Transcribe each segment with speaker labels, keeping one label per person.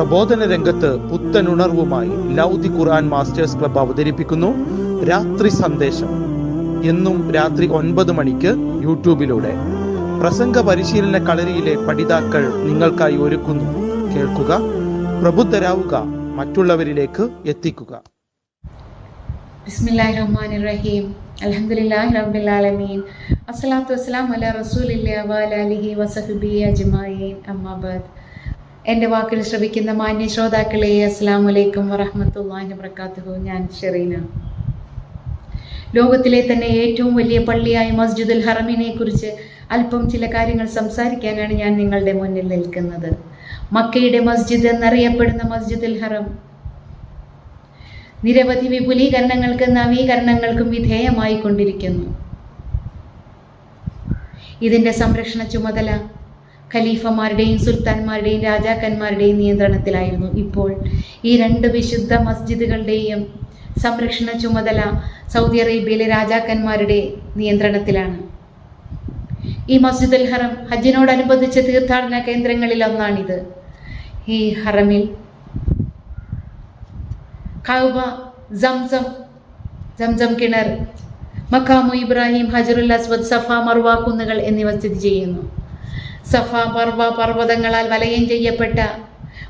Speaker 1: പ്രബോധന രംഗത്ത് പുത്തനുണർവുമായി ലൗദി ഖുർആൻ masters club അവതരിപ്പിക്കുന്നു രാത്രി സന്ദേശം. എന്നും രാത്രി ഒൻപത് മണിക്ക് യൂട്യൂബിലൂടെ. പ്രസംഗ പരിശീലന കളരിയിലെ പഠിതാക്കൾ നിങ്ങൾക്കായി ഒരുക്കുന്നു. കേൾക്കുക പ്രബുദ്ധരാവുക മറ്റുള്ളവരിലേക്ക് എത്തിക്കുക.
Speaker 2: ബിസ്മില്ലാഹി റഹ്മാൻ റഹീം. അൽഹംദുലില്ലാഹി റബ്ബിൽ ആലമീൻ. അസ്സലാത്തു വസ്സലാം അല റസൂലില്ലാ വഅലിഹി വസഹബി അജ്മഈൻ. അമ്മാബാദ് എന്റെ വാക്കിൽ ശ്രവിക്കുന്ന മാന്യ ശ്രോതാക്കളെ അസ്സലാമു വലൈക്കും വറഹ്മത്തുള്ളാഹി വബറകാതുഹു. ഞാൻ ഷെറീന. ലോകത്തിലെ തന്നെ ഏറ്റവും വലിയ പള്ളിയായ മസ്ജിദുൽ ഹറമിനെ കുറിച്ച് അല്പം ചില കാര്യങ്ങൾ സംസാരിക്കാനാണ് ഞാൻ നിങ്ങളുടെ മുന്നിൽ നിൽക്കുന്നത്. മക്കയുടെ മസ്ജിദ് എന്നറിയപ്പെടുന്ന മസ്ജിദുൽ ഹറം. നിരവധി വിപുലീകരണങ്ങൾക്കും നവീകരണങ്ങൾക്കും വിധേയമായി കൊണ്ടിരിക്കുന്നു ഇതിന്റെ സംരക്ഷണ ചുമതല ഖലീഫമാരുടെയും സുൽത്താൻമാരുടെയും രാജാക്കന്മാരുടെയും നിയന്ത്രണത്തിലായിരുന്നു ഇപ്പോൾ. ഈ രണ്ട് വിശുദ്ധ മസ്ജിദുകളുടെയും സംരക്ഷണ ചുമതല സൗദി അറേബ്യയിലെ രാജാക്കന്മാരുടെ നിയന്ത്രണത്തിലാണ്. ഈ മസ്ജിദുൽ ഹറം ഹജ്ജിനോടനുബന്ധിച്ച തീർത്ഥാടന കേന്ദ്രങ്ങളിൽ ഒന്നാണിത്. ഈ ഹറമിൽ കൗബ സംസം സംസം കിണർ മക്കാമു ഇബ്രാഹിം ഹജറുൽ അസ്വദ് സഫ മർവാ കുന്നുകൾ എന്നിവ സ്ഥിതി ചെയ്യുന്നു. സഫ പർവ പർവതങ്ങളാൽ വലയം ചെയ്യപ്പെട്ട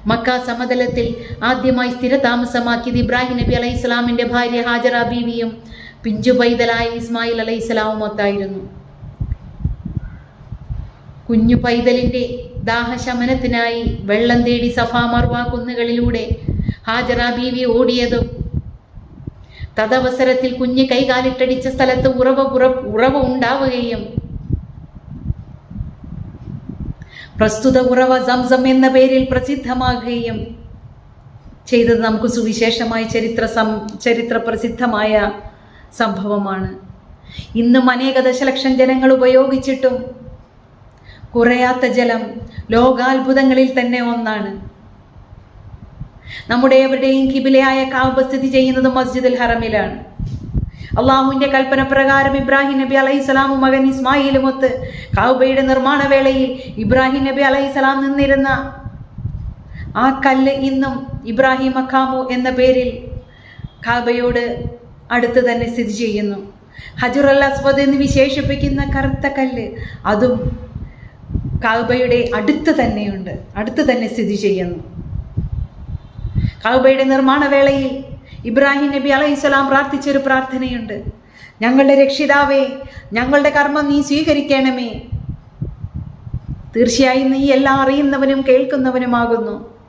Speaker 2: മക്ക സമതലത്തിൽ ആദ്യമായി സ്ഥിരതാമസമാക്കിയത് ഇബ്രാഹിം നബി അലൈഹി ഇസ്ലാമിന്റെ ഭാര്യ ഹാജറ ബീവിയും പിഞ്ചു പൈതലായ ഇസ്മായിൽ അലൈഹി ഇസ്ലാമും ഒത്തായിരുന്നു. കുഞ്ഞു പൈതലിന്റെ ദാഹശമനത്തിനായി വെള്ളം തേടി സഫാ മർവ കുന്നുകളിലൂടെ ഹാജറ ബീവി ഓടിയതും തദവസരത്തിൽ കുഞ്ഞ് കൈകാലിട്ടടിച്ച സ്ഥലത്ത് ഉറവ് ഉറവ ഉണ്ടാവുകയും പ്രസ്തുത ഉറവ സംസം എന്ന പേരിൽ പ്രസിദ്ധമാകുകയും ചെയ്തത് നമുക്ക് സുവിശേഷമായ ചരിത്ര സം ചരിത്ര പ്രസിദ്ധമായ സംഭവമാണ്. ഇന്നും അനേക ദശലക്ഷം ജനങ്ങൾ ഉപയോഗിച്ചിട്ടും കുറയാത്ത ജലം ലോകാത്ഭുതങ്ങളിൽ തന്നെ ഒന്നാണ്. നമ്മുടെ എവരുടെയും കിബിലയായ കാവ് സ്ഥിതി ചെയ്യുന്നത് മസ്ജിദുൽ ഹറമിലാണ്. അള്ളാഹുവിന്റെ കൽപ്പന പ്രകാരം ഇബ്രാഹിം നബി അലൈഹി സ്വലാമും മകൻ ഇസ്മായിലും ഒത്ത് കാബയുടെ നിർമ്മാണ വേളയിൽ ഇബ്രാഹിം നബി അലൈഹിസ്സലാം നിന്നിരുന്ന ആ കല്ല് ഇന്നും ഇബ്രാഹിം അഖാമു എന്ന പേരിൽ കാബയോട് അടുത്ത് തന്നെ സ്ഥിതി ചെയ്യുന്നു. ഹജുർ അൽ അസ്വദ് എന്ന് വിശേഷിപ്പിക്കുന്ന കറുത്ത കല്ല് അതും കാബയുടെ അടുത്ത് തന്നെയുണ്ട്. അടുത്ത് തന്നെ സ്ഥിതി ചെയ്യുന്നു. കാബയുടെ നിർമ്മാണ വേളയിൽ ഇബ്രാഹിം നബി അലൈഹി അലൈഹിസ്സലാം പ്രാർത്ഥിച്ചൊരു പ്രാർത്ഥനയുണ്ട്. ഞങ്ങളുടെ രക്ഷിതാവേ ഞങ്ങളുടെ കർമ്മം നീ സ്വീകരിക്കണമേ. തീർച്ചയായും നീ എല്ലാം അറിയുന്നവനും കേൾക്കുന്നവനുമാകുന്നു.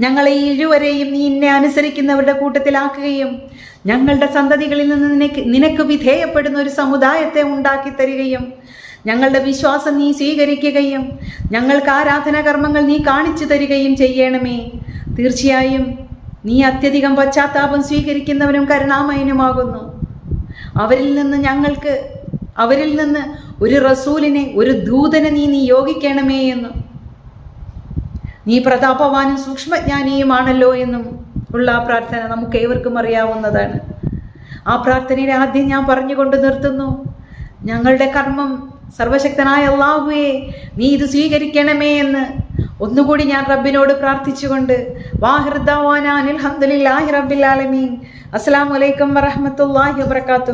Speaker 2: ഞങ്ങളെ ഇരുവരെയും നീ എന്നെ അനുസരിക്കുന്നവരുടെ കൂട്ടത്തിലാക്കുകയും ഞങ്ങളുടെ സന്തതികളിൽ നിന്ന് നിനക്ക് നിനക്ക് വിധേയപ്പെടുന്ന ഒരു സമുദായത്തെ ഉണ്ടാക്കി തരികയും ഞങ്ങളുടെ വിശ്വാസം നീ സ്വീകരിക്കുകയും ഞങ്ങൾക്ക് ആരാധനാ കർമ്മങ്ങൾ നീ കാണിച്ചു തരികയും ചെയ്യണമേ. തീർച്ചയായും നീ അത്യധികം പശ്ചാത്താപം സ്വീകരിക്കുന്നവനും കരുണാമയനുമാകുന്നു. അവരിൽ നിന്ന് ഞങ്ങൾക്ക് അവരിൽ നിന്ന് ഒരു റസൂലിനെ ഒരു ദൂതനെ നീ നിയോഗിക്കണമേ എന്നും. നീ പ്രതാപവാനും സൂക്ഷ്മജ്ഞാനിയുമാണല്ലോ എന്നും ഉള്ള ആ പ്രാർത്ഥന നമുക്ക് ഏവർക്കും അറിയാവുന്നതാണ്. ആ പ്രാർത്ഥനയുടെ ആദ്യം ഞാൻ പറഞ്ഞുകൊണ്ട് നിർത്തുന്നു. ഞങ്ങളുടെ കർമ്മം സർവശക്തനായ അള്ളാഹുവേ നീ ഇത് സ്വീകരിക്കണമേ എന്ന് ഒന്നുകൂടി ഞാൻ റബ്ബിനോട് പ്രാർത്ഥിച്ചുകൊണ്ട് അൽഹംദുലില്ലാഹി റബ്ബിൽ ആലമീൻ. അസ്സലാമു അലൈക്കും വറഹ്മത്തുള്ളാഹി വബറകാതുഹു.